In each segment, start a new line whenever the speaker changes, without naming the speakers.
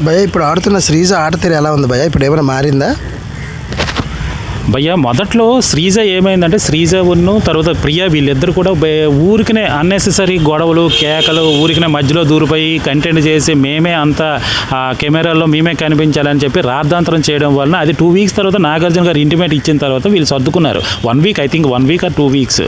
భయ ఇప్పుడు ఆడుతున్న శ్రీజ ఆట తీరు ఎలా ఉంది భయ ఇప్పుడు ఏమైనా మారిందా?
భయ్య మొదట్లో శ్రీజ ఏమైందంటే శ్రీజ ఉన్ను తర్వాత ప్రియ వీళ్ళిద్దరు కూడా ఊరికనే అన్నెసెసరీ గొడవలు కేకలు ఊరికనే మధ్యలో దూరిపోయి కంటెంట్ చేసి మేమే అంత కెమెరాలో కెమెరాల్లో మేమే కనిపించాలని చెప్పి రాద్ధాంతరం చేయడం వలన అది టూ వీక్స్ తర్వాత నాగార్జున గారు ఇంటిమేట్ ఇచ్చిన తర్వాత వీళ్ళు సర్దుకున్నారు. One week I think one week or two weeks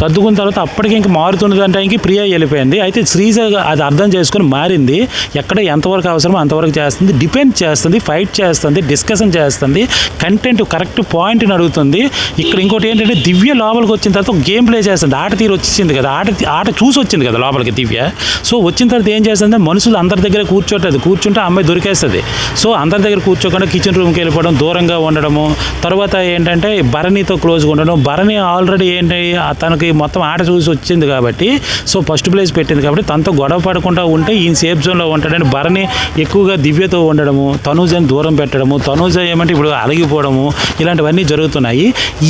సర్దుకున్న తర్వాత అప్పటికి ఇంక మారుతున్నది అంటే ప్రియ వెళ్ళిపోయింది. అయితే శ్రీజ అది అర్థం చేసుకుని మారింది. ఎక్కడ ఎంతవరకు అవసరమో అంతవరకు చేస్తుంది. డిపెండ్ చేస్తుంది ఫైట్ చేస్తుంది డిస్కషన్ చేస్తుంది. కంటెంట్ కరెక్ట్ పాయింట్ పాయింట్ని అడుగుతుంది. ఇక్కడ ఇంకోటి ఏంటంటే దివ్య లోపలికి వచ్చిన తర్వాత గేమ్ ప్లే చేస్తుంది. ఆట తీరు వచ్చింది కదా. ఆట ఆట చూసి వచ్చింది కదా లోపలికి దివ్య. సో వచ్చిన తర్వాత ఏం చేస్తుంది మనుషులు అందరి దగ్గర కూర్చోట్లేదు కూర్చుంటే ఆ అమ్మాయి దొరికేస్తుంది. సో అందరి దగ్గర కూర్చోకుండా కిచెన్ రూమ్కి వెళ్ళిపోవడం దూరంగా ఉండడము. తర్వాత ఏంటంటే భరణితో క్లోజ్గా ఉండడం. భరణి ఆల్రెడీ ఏంటి తనకి మొత్తం ఆట చూసి వచ్చింది కాబట్టి సో ఫస్ట్ ప్లేస్ పెట్టింది కాబట్టి తనతో గొడవ పడకుండా ఉంటే ఈ సేఫ్ జోన్లో ఉంటాడని భరణి ఎక్కువగా దివ్యతో ఉండడము తనూజని దూరం పెట్టడము తనూజ ఏమంటే ఇప్పుడు అలగిపోవడము ఇలాంటివన్నీ జరుగుతున్నాయి.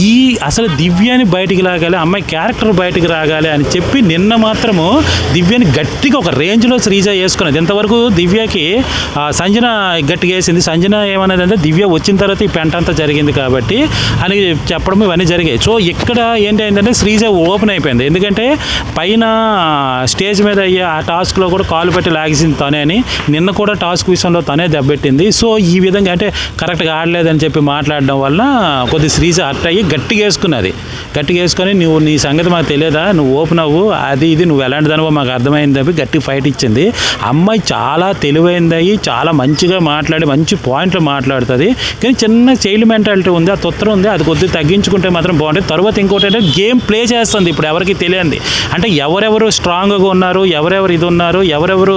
ఈ అసలు దివ్యాని బయటికి లాగాలి అమ్మాయి క్యారెక్టర్ బయటికి రాగాలి అని చెప్పి నిన్న మాత్రము దివ్యని గట్టిగా ఒక రేంజ్లో శ్రీజ వేసుకున్నది. ఇంతవరకు దివ్యకి సంజన గట్టిగా వేసింది. సంజన ఏమన్నది అంటే దివ్య వచ్చిన తర్వాత ఈ పెంట అంతా జరిగింది కాబట్టి అని చెప్పడం ఇవన్నీ జరిగాయి. సో ఇక్కడ ఏంటి అయిందంటే శ్రీజ ఓపెన్ అయిపోయింది. ఎందుకంటే పైన స్టేజ్ మీద అయ్యే ఆ టాస్క్లో కూడా కాలు పెట్టి లాగేసింది తనే అని. నిన్న కూడా టాస్క్ విషయంలో తనే దెబ్బెట్టింది సో ఈ విధంగా అంటే కరెక్ట్గా ఆడలేదని చెప్పి మాట్లాడడం వల్ల కొద్ది శ్రీజ హర్ట్ అయ్యి గట్టిగా వేసుకున్నది. గట్టిగా వేసుకొని నువ్వు నీ సంగతి మాకు తెలియదా? నువ్వు ఓపెన్ అవ్వు అది ఇది నువ్వు ఎలాంటిదనవో మాకు అర్థమైంది అవి గట్టి ఫైట్ ఇచ్చింది. అమ్మాయి చాలా తెలివైంది అయ్యి చాలా మంచిగా మాట్లాడి మంచి పాయింట్లు మాట్లాడుతుంది. కానీ చిన్న చైల్డ్ మెంటాలిటీ ఉంది ఆ తొత్తర ఉంది అది కొద్దిగా తగ్గించుకుంటే మాత్రం బాగుంటుంది. తర్వాత ఇంకోటి అంటే గేమ్ ప్లే చేస్తుంది ఇప్పుడు ఎవరికి తెలియంది. అంటే ఎవరెవరు స్ట్రాంగ్గా ఉన్నారు ఎవరెవరు ఇది ఉన్నారు ఎవరెవరు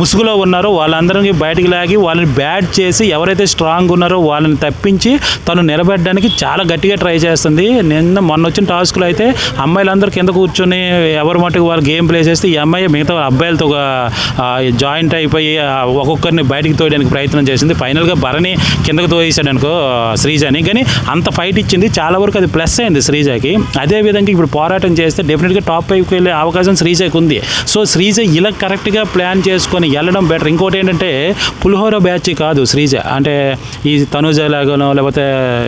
ముసుగులో ఉన్నారో వాళ్ళందరికీ బయటకు లాగి వాళ్ళని బ్యాట్ చేసి ఎవరైతే స్ట్రాంగ్ ఉన్నారో వాళ్ళని తప్పించి తను నిలబెట్టడానికి చాలా గట్టిగా ట్రై చేస్తుంది. నిన్న మొన్న వచ్చిన టాస్క్లో అయితే అమ్మాయిలందరూ కింద కూర్చొని ఎవరి మటుకు వాళ్ళు గేమ్ ప్లే చేస్తే ఈ అమ్మాయి మిగతా అబ్బాయిలతో జాయింట్ అయిపోయి ఒక్కొక్కరిని బయటికి తోయడానికి ప్రయత్నం చేసింది. ఫైనల్గా భరణి కిందకు తోయేసాడు అనుకో శ్రీజని. కానీ అంత ఫైట్ ఇచ్చింది. చాలా వరకు అది ప్లస్ అయింది శ్రీజకి. అదే విధంగా ఇప్పుడు పోరాటం చేస్తే డెఫినెట్గా టాప్ ఫైవ్కి వెళ్ళే అవకాశం శ్రీజకి ఉంది. సో శ్రీజ ఇలా కరెక్ట్గా ప్లాన్ చేసుకొని వెళ్ళడం బెటర్. ఇంకోటి ఏంటంటే పులిహోర బ్యాచ్ కాదు శ్రీజ. అంటే ఈ తనుజ లాగానో లేకపోతే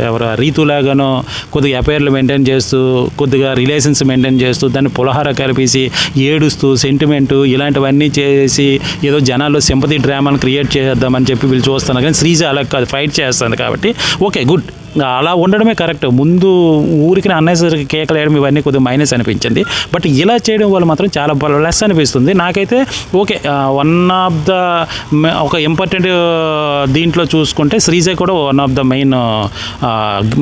ఎవరు రీతు లాగానో కొద్దిగా అఫైర్లు మెయింటైన్ చేస్తూ కొద్దిగా రిలేషన్స్ మెయింటైన్ చేస్తూ దాన్ని పులహార కలిపేసి ఏడుస్తూ సెంటిమెంటు ఇలాంటివన్నీ చేసి ఏదో జనాల్లో సింపతి డ్రామాను క్రియేట్ చేద్దామని చెప్పి వీళ్ళు చూస్తున్నారు. కానీ శ్రీజ అలా కాదు ఫైట్ చేస్తుంది కాబట్టి ఓకే గుడ్ అలా ఉండడమే కరెక్ట్. ముందు ఊరికి అన్నెసరికి కేకలు వేయడం ఇవన్నీ కొద్దిగా మైనస్ అనిపించింది. బట్ ఇలా చేయడం వల్ల మాత్రం చాలా లెస్ అనిపిస్తుంది. నాకైతే ఓకే వన్ ఆఫ్ ద ఒక ఇంపార్టెంట్ దీంట్లో చూసుకుంటే శ్రీజ కూడా వన్ ఆఫ్ ద మెయిన్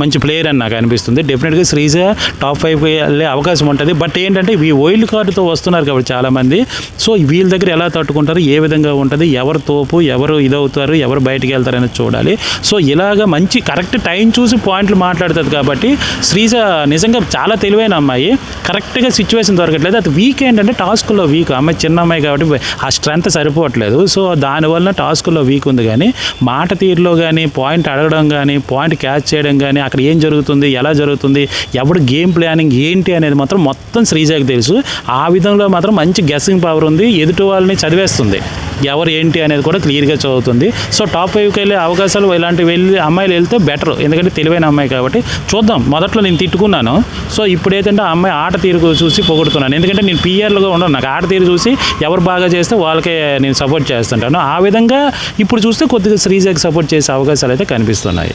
మంచి ప్లేయర్ అని నాకు అనిపిస్తుంది. డెఫినెట్గా శ్రీజ టాప్ ఫైవ్కి వెళ్ళే అవకాశం ఉంటుంది. బట్ ఏంటంటే ఈ వైల్డ్ కార్డుతో వస్తున్నారు కాబట్టి చాలామంది సో వీళ్ళ దగ్గర ఎలా తట్టుకుంటారు ఏ విధంగా ఉంటుంది ఎవరు తోపు ఎవరు ఇదవుతారు ఎవరు బయటికి వెళ్తారనేది చూడాలి. సో ఇలాగ మంచి కరెక్ట్ టైం చూసి పాయింట్లు మాట్లాడుతుంది కాబట్టి శ్రీజ నిజంగా చాలా తెలివైన అమ్మాయి. కరెక్ట్గా సిచ్యువేషన్ దొరకట్లేదు. అది వీక్ ఏంటంటే టాస్క్లో వీక్ అమ్మాయి చిన్న అమ్మాయి కాబట్టి ఆ స్ట్రెంత్ సరిపోవట్లేదు. సో దానివల్ల టాస్క్లో వీక్ ఉంది కానీ మాట తీరులో కానీ పాయింట్ అడగడం కానీ పాయింట్ క్యాచ్ చేయడం కానీ అక్కడ ఏం జరుగుతుంది ఎలా జరుగుతుంది ఎవడు గేమ్ ప్లానింగ్ ఏంటి అనేది మాత్రం మొత్తం శ్రీజకి తెలుసు. ఆ విధంలో మాత్రం మంచి గెస్సింగ్ పవర్ ఉంది. ఎదుటి వాళ్ళని చదివేస్తుంది. ఎవరు ఏంటి అనేది కూడా క్లియర్గా చదువుతుంది. సో టాప్ ఫైవ్కి వెళ్ళే అవకాశాలు ఇలాంటి వెళ్ళి అమ్మాయిలు వెళ్తే బెటర్ ఎందుకంటే తెలివైన అమ్మాయి కాబట్టి చూద్దాం. మొదట్లో నేను తిట్టుకున్నాను. సో ఇప్పుడు ఏంటంటే ఆ అమ్మాయి ఆట తీరు చూసి పొగుడుతున్నాను. ఎందుకంటే నేను పిఆర్లుగా ఉండను. నాకు ఆట తీరు చూసి ఎవరు బాగా చేస్తే వాళ్ళకే నేను సపోర్ట్ చేస్తుంటాను. ఆ విధంగా ఇప్పుడు చూస్తే కొద్దిగా శ్రీజాకి సపోర్ట్ చేసే అవకాశాలు అయితే కనిపిస్తున్నాయి.